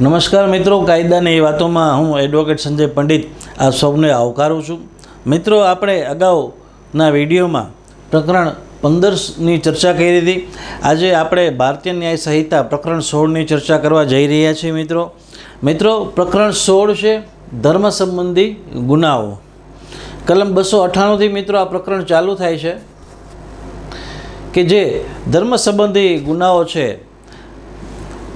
નમસ્કાર મિત્રો, કાયદાની વાતોમાં હું એડવોકેટ સંજય પંડિત આ સૌને આવકારું છું. મિત્રો, આપણે અગાઉના વિડીયોમાં પ્રકરણ પંદરની ચર્ચા કરી હતી. આજે આપણે ભારતીય ન્યાય સંહિતા પ્રકરણ સોળની ચર્ચા કરવા જઈ રહ્યા છીએ મિત્રો. મિત્રો, પ્રકરણ સોળ છે ધર્મ સંબંધી ગુનાઓ. કલમ બસો અઠ્ઠાણુંથી મિત્રો આ પ્રકરણ ચાલુ થાય છે કે જે ધર્મ સંબંધી ગુનાઓ છે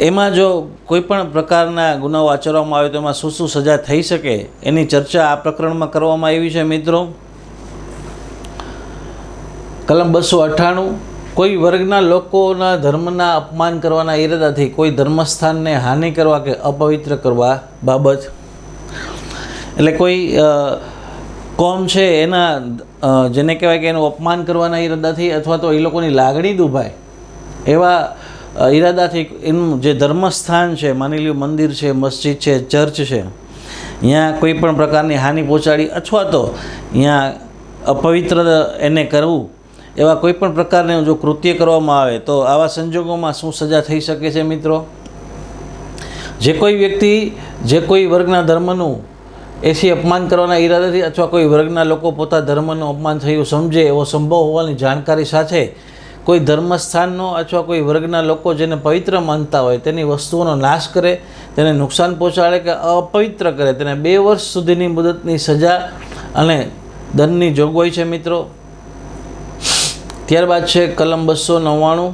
એમાં જો કોઈ પણ પ્રકારના ગુનાઓ આચરવામાં આવે તો એમાં શું શું સજા થઈ શકે? એની ચર્ચા આ પ્રકરણમાં કરવામાં આવી છે મિત્રો. કલમ બસો અઠ્ઠાણું, કોઈ વર્ગના લોકોના ધર્મના અપમાન કરવાના ઈરાદાથી કોઈ ધર્મસ્થાનને હાનિ કરવા કે અપવિત્ર કરવા બાબત. એટલે કોઈ કોમ છે એના જેને કહેવાય કે એનું અપમાન કરવાના ઈરાદાથી અથવા તો એ લોકોની લાગણી દુભાય. એવા ઈરાદાથી એનું જે ધર્મસ્થાન છે, માની લ્યો મંદિર છે, મસ્જિદ છે, ચર્ચ છે ત્યાં કોઈ પણ પ્રકારની હાનિ પહોંચાડી અથવા તો ત્યાં અપવિત્ર એને કરવું, એવા કોઈ પણ પ્રકારનું જો કૃત્ય કરવામાં આવે, તો આવા સંજોગોમાં શું સજા થઈ શકે છે મિત્રો? જે કોઈ વ્યક્તિ, જે કોઈ વર્ગના ધર્મનું એથી અપમાન કરવાના ઈરાદાથી અથવા કોઈ વર્ગના લોકો પોતા ધર્મનું અપમાન થયું સમજે એવો સંભવ હોવાની જાણકારી સાથે કોઈ ધર્મસ્થાનનો અથવા કોઈ વર્ગના લોકો જેને પવિત્ર માનતા હોય તેની વસ્તુઓનો નાશ કરે, તેને નુકસાન પહોંચાડે કે અપવિત્ર કરે, તેને બે વર્ષ સુધીની મુદતની સજા અને દંડની જોગવાઈ છે મિત્રો. ત્યારબાદ છે કલમ બસો નવ્વાણું.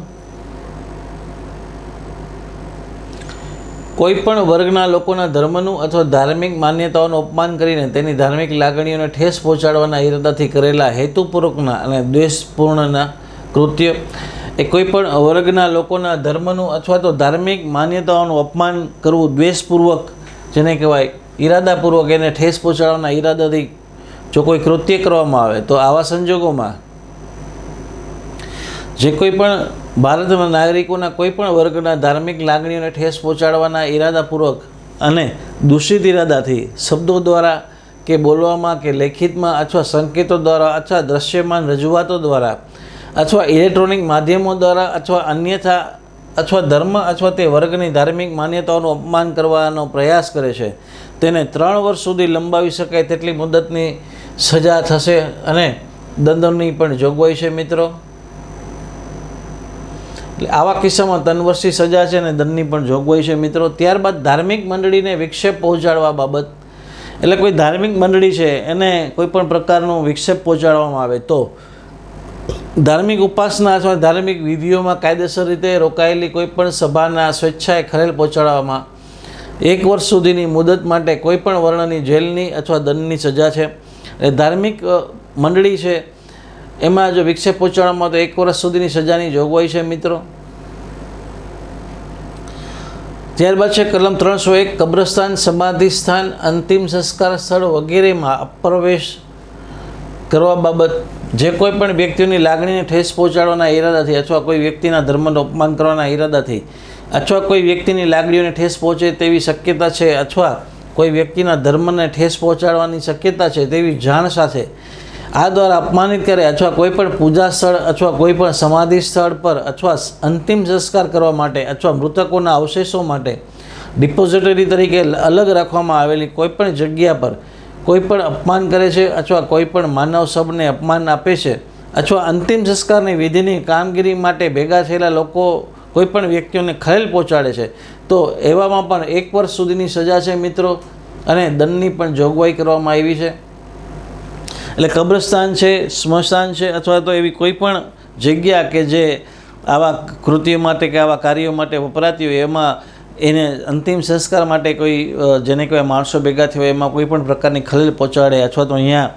કોઈ પણ વર્ગના લોકોના ધર્મનું અથવા ધાર્મિક માન્યતાઓનું અપમાન કરીને તેની ધાર્મિક લાગણીઓને ઠેસ પહોંચાડવાના ઈરાદાથી કરેલા હેતુપૂર્વકના અને દ્વેષપૂર્ણના કૃત્ય એ કોઈ પણ વર્ગના લોકોના ધર્મનું અથવા તો ધાર્મિક માન્યતાઓનું અપમાન કરવું દ્વેષપૂર્વક, જેને કહેવાય ઈરાદાપૂર્વક, એને ઠેસ પહોંચાડવાના ઈરાદાથી જો કોઈ કૃત્ય કરવામાં આવે, તો આવા સંજોગોમાં જે કોઈ પણ ભારતના નાગરિકોના કોઈ પણ વર્ગના ધાર્મિક લાગણીઓને ઠેસ પહોંચાડવાના ઈરાદાપૂર્વક અને દૂષિત ઈરાદાથી શબ્દો દ્વારા કે બોલવામાં, કે લેખિતમાં અથવા સંકેતો દ્વારા અથવા દ્રશ્યમાન રજૂઆતો દ્વારા અથવા ઇલેક્ટ્રોનિક માધ્યમો દ્વારા અથવા અન્યથા અથવા ધર્મ અથવા તે વર્ગની ધાર્મિક માન્યતાઓનું અપમાન કરવાનો પ્રયાસ કરે છે. તેને ત્રણ વર્ષ સુધી લંબાવી શકાય તેટલી મુદતની સજા થશે અને દંડની પણ જોગવાઈ છે મિત્રો. એટલે આવા કિસ્સામાં ત્રણ વર્ષની સજા છે અને દંડની પણ જોગવાઈ છે મિત્રો. ત્યારબાદ ધાર્મિક મંડળીને વિક્ષેપ પહોંચાડવા બાબત. એટલે કોઈ ધાર્મિક મંડળી છે, એને કોઈ પણ પ્રકારનો વિક્ષેપ પહોંચાડવામાં આવે તો ધાર્મિક ઉપાસના અથવા ધાર્મિક વિધિઓમાં કાયદેસર રીતે રોકાયેલી કોઈ પણ સભાના સ્વેચ્છાએ ખલેલ પહોંચાડવામાં એક વર્ષ સુધીની મુદત માટે કોઈ પણ વર્ણની જેલની અથવા દંડની સજા છે. એ ધાર્મિક મંડળી છે. એમાં જો વિક્ષેપ પહોંચાડવામાં તો એક વર્ષ સુધીની સજાની જોગવાઈ છે મિત્રો. ત્યારબાદ છે કલમ ત્રણસો એક, કબ્રસ્તાન સમાધિ સ્થાન અંતિમ સંસ્કાર સ્થળ વગેરેમાં અપ્રવેશ કરવા બાબત જે કોઈ પણ વ્યક્તિઓની લાગણીને ઠેસ પહોંચાડવાના ઈરાદાથી અથવા કોઈ વ્યક્તિના ધર્મનું અપમાન કરવાના ઈરાદાથી અથવા કોઈ વ્યક્તિની લાગણીઓને ઠેસ પહોંચે તેવી શક્યતા છે અથવા કોઈ વ્યક્તિના ધર્મને ઠેસ પહોંચાડવાની શક્યતા છે તેવી જાણ સાથે આ દ્વારા અપમાનિત કરે અથવા કોઈપણ પૂજા સ્થળ અથવા કોઈપણ સમાધિ સ્થળ પર અથવા અંતિમ સંસ્કાર કરવા માટે અથવા મૃતકોના અવશેષો માટે ડિપોઝિટરી તરીકે અલગ રાખવામાં આવેલી કોઈપણ જગ્યા પર કોઈ પણ અપમાન કરે છે અથવા કોઈ પણ માનવ સબને અપમાન આપે છે અથવા અંતિમ સંસ્કારની વિધિની કામગીરી માટે ભેગા થયેલા લોકો કોઈ પણ વ્યક્તિઓને ખલેલ પહોંચાડે છે, તો એવામાં પણ એક વર્ષ સુધીની સજા છે મિત્રો અને દંડની પણ જોગવાઈ કરવામાં આવી છે. એટલે કબ્રસ્તાન છે, સ્મશાન છે અથવા તો એવી કોઈ પણ જગ્યા કે જે આવા કૃત્યો માટે કે આવા કાર્યો માટે વપરાતી હોય, એમાં એને અંતિમ સંસ્કાર માટે કોઈ જેને કહેવાય માણસો ભેગા થયા એમાં કોઈ પણ પ્રકારની ખલેલ પહોંચાડે અથવા તો અહીંયા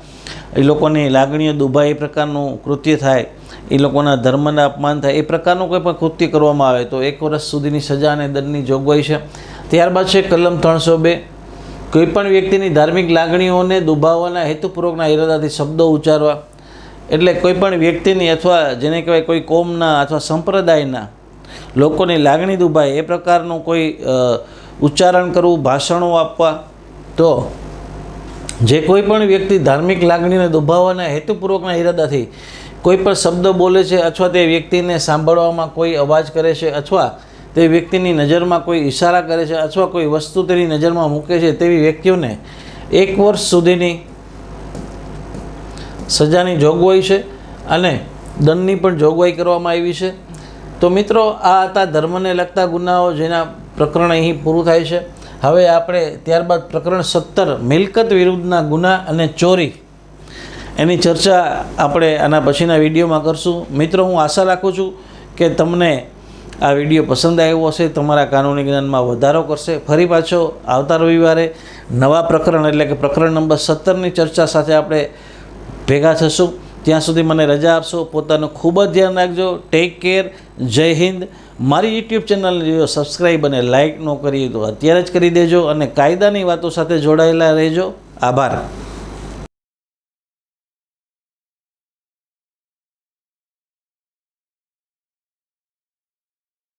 એ લોકોની લાગણીઓ દુભાય, એ પ્રકારનું કૃત્ય થાય, એ લોકોના ધર્મના અપમાન થાય, એ પ્રકારનું કોઈ પણ કૃત્ય કરવામાં આવે તો એક વર્ષ સુધીની સજા અને દંડની જોગવાઈ છે. ત્યારબાદ છે કલમ ત્રણસો બે. કોઈપણ વ્યક્તિની ધાર્મિક લાગણીઓને દુભાવવાના હેતુપૂર્વકના ઈરાદાથી શબ્દો ઉચ્ચારવા. એટલે કોઈપણ વ્યક્તિની અથવા જેને કહેવાય કોઈ કોમના અથવા સંપ્રદાયના લોકોની લાગણી દુભાય, એ પ્રકારનું કોઈ ઉચ્ચારણ કરવું, ભાષણો આપવા, તો જે કોઈ પણ વ્યક્તિ ધાર્મિક લાગણીને દુભાવવાના હેતુપૂર્વકના ઈરાદાથી કોઈ પણ શબ્દ બોલે છે અથવા તે વ્યક્તિને સાંભળવામાં કોઈ અવાજ કરે છે અથવા તે વ્યક્તિની નજરમાં કોઈ ઈશારા કરે છે અથવા કોઈ વસ્તુ તેની નજરમાં મૂકે છે તેવી વ્યક્તિઓને એક વર્ષ સુધીની સજાની જોગવાઈ છે અને દંડની પણ જોગવાઈ કરવામાં આવી છે. તો મિત્રો, આ હતા ધર્મને લગતા ગુનાઓ જેના પ્રકરણ અહીં પૂરું થાય છે. હવે આપણે ત્યારબાદ પ્રકરણ સત્તર, મિલકત વિરુદ્ધના ગુના અને ચોરી. એની ચર્ચા આપણે આના પછીના વિડીયોમાં કરશું. મિત્રો, હું આશા રાખું છું કે તમને આ વીડિયો પસંદ આવ્યો હશે, તમારા કાનૂની જ્ઞાનમાં વધારો કરશે. ફરી પાછો આવતા રવિવારે નવા પ્રકરણ, એટલે કે પ્રકરણ નંબર સત્તરની ચર્ચા સાથે આપણે ભેગા થશું. ત્યાં સુધી મને રજા આપશો, પોતાનું ખૂબ જ ધ્યાન રાખજો. ટેક કેર જય હિન્દ. મારી યુટ્યુબ ચેનલને જો સબસ્ક્રાઈબ અને લાઇક ન કરી તો અત્યારે જ કરી દેજો અને કાયદાની વાતો સાથે જોડાયેલા રહેજો. આભાર.